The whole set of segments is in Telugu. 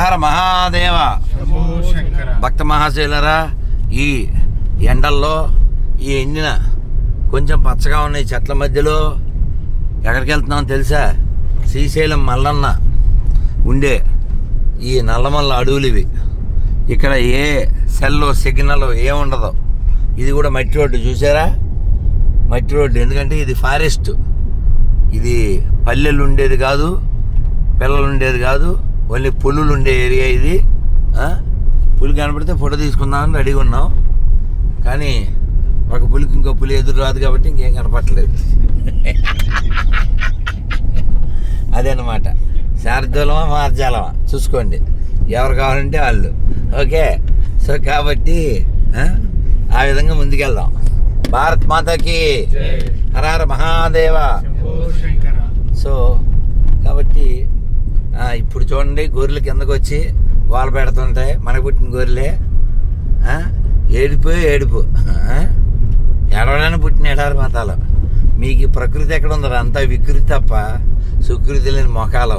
హర మహాదేవ. భక్త మహాశైలరా ఈ ఎండల్లో ఈ ఎండిన కొంచెం పచ్చగా ఉన్న ఈ చెట్ల మధ్యలో ఎక్కడికి వెళ్తున్నాం తెలుసా? శ్రీశైలం మల్లన్న ఉండే ఈ నల్లమల్ల అడవులు ఇవి. ఇక్కడ ఏ సెల్ సిగ్నల్ ఏముండదు ఇది కూడా మట్టి రోడ్డు చూసారా? మట్టి రోడ్డు ఎందుకంటే ఇది ఫారెస్ట్. ఇది పల్లెలు ఉండేది కాదు పిల్లలు ఉండేది కాదు ఓన్లీ పులులు ఉండే ఏరియా ఇది? పులి కనపడితే ఫోటో తీసుకుందామని రెడీగా ఉన్నాం. కానీ ఒక పులికి ఇంకో పులి ఎదురు రాదు కాబట్టి ఇంకేం కనపట్టలేదు అదనమాట. శారదూలమా మార్జాలమా? చూసుకోండి. ఎవరు కావాలంటే వాళ్ళు. ఓకే? సో కాబట్టి ఆ? విధంగా ముందుకెళ్దాం. భారత్ మాతకి హర హర మహాదేవ. సో కాబట్టి ఇప్పుడు చూడండి గొర్రెలు కిందకు వచ్చి గోల పెడుతుంటాయి. మనకు పుట్టిన గొర్రెలే. ఏడుపు ఏడుపు. ఆ? ఏడవడానికి పుట్టిన ఎడారి మాతాలు మీకు ప్రకృతి ఎక్కడ ఉందో అంతా వికృతి తప్ప సుకృతి లేని మొఖాలు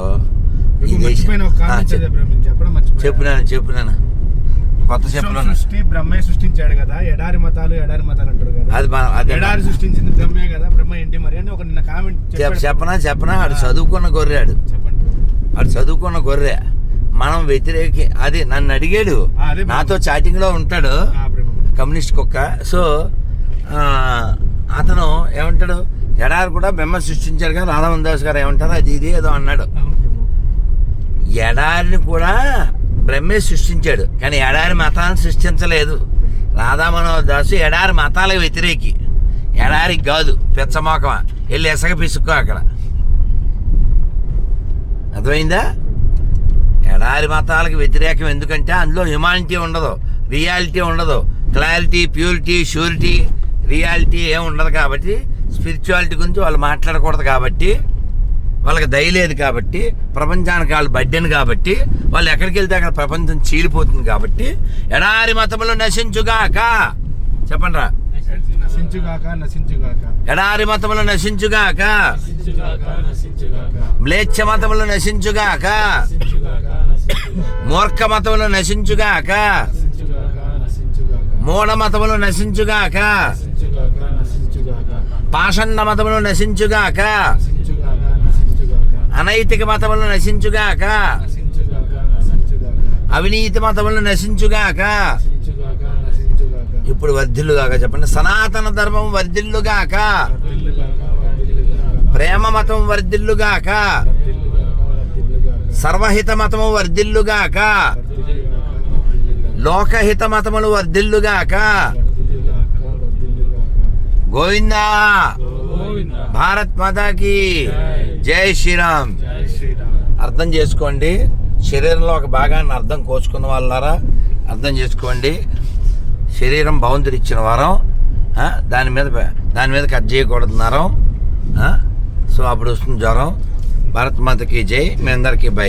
చెప్పునాను చెప్పునాను కొత్త చెప్పులు ఉన్నాయి. సృష్టి బ్రహ్మే సృష్టించాడు కదా. ఎడారి మతాలు ఎడారి మతాలు అంటారు కదా. అది ఎడారి సృష్టించింది బ్రహ్మే కదా. బ్రహ్మ ఏంటి మరి? అని ఒక నిన్న కామెంట్ చెప్ చెప్పనా చెప్పనా? ఆడు చదువుకున్న గొర్రెడు ఆడు చదువుకున్న గొర్రె. మనం వ్యతిరేకి అది నన్ను అడిగాడు. అదే నాతో చాటింగ్లో ఉంటాడు. కమ్యూనిస్ట్ కుక్క. సో అతను ఏమంటాడు? ఎడారి కూడా బెమ్మ సృష్టించాడు కదా రాధామోహన్ దాస్ గారు ఏమంటారు? అది ఇది ఏదో అన్నాడు. ఎడారిని కూడా బ్రహ్మే సృష్టించాడు. కానీ ఎడారి మతాన్ని సృష్టించలేదు. రాధామనోహర్ దాసు ఎడారి మతాలకు వ్యతిరేకి. ఎడారికి కాదు పెచ్చమోకమా వెళ్ళి ఎసగ పిసుక్కో అక్కడ. అర్థమైందా? ఎడారి మతాలకు వ్యతిరేకం ఎందుకంటే అందులో హ్యుమానిటీ ఉండదు రియాలిటీ ఉండదు. క్లారిటీ ప్యూరిటీ షూరిటీ రియాలిటీ ఏం ఉండదు కాబట్టి స్పిరిచువాలిటీ గురించి వాళ్ళు మాట్లాడకూడదు కాబట్టి వాళ్ళకి దయ లేదు కాబట్టి ప్రపంచానికి వాళ్ళు బడ్డెను కాబట్టి వాళ్ళు ఎక్కడికి వెళ్తే అక్కడ ప్రపంచం చీలిపోతుంది కాబట్టి ఎడారి మతములు నశించుగాక. చెప్పండి రా నశించుగాక నశించుగాక. ఎడారి నశించుగాక నశించుగాక. మ్లేచ్ఛ మతములు నశించుగాక. మూర్ఖ మతములు నశించుగాక. మూఢ మతములు నశించుగాక. పాషండ మతములు నశించుగాక. అనైతిక మతములు నశించుగాక. అవినీతి మతములు నశించుగాక. ఇప్పుడు వర్ధిల్లుగాక చెప్పండి. సనాతన ధర్మం వర్ధిల్లుగాక. ప్రేమ మతం వర్ధిల్లుగాక. సర్వహిత మతము వర్ధిల్లుగాక. లోకహిత మతములు వర్ధిల్లుగాక. గోవిందా. భారత్ మాతాకి జై శ్రీరామ్. అర్థం చేసుకోండి. శరీరంలో ఒక భాగాన్ని అర్థం కోసుకున్న వాళ్ళారా అర్థం చేసుకోండి. శరీరం భగవంతుడు ఇచ్చిన వారం దాని మీద దాని మీద కట్ చేయకూడదు నరం సో అప్పుడు వస్తుంది జ్వరం భారత్ మాతకి జై మీ అందరికీ బై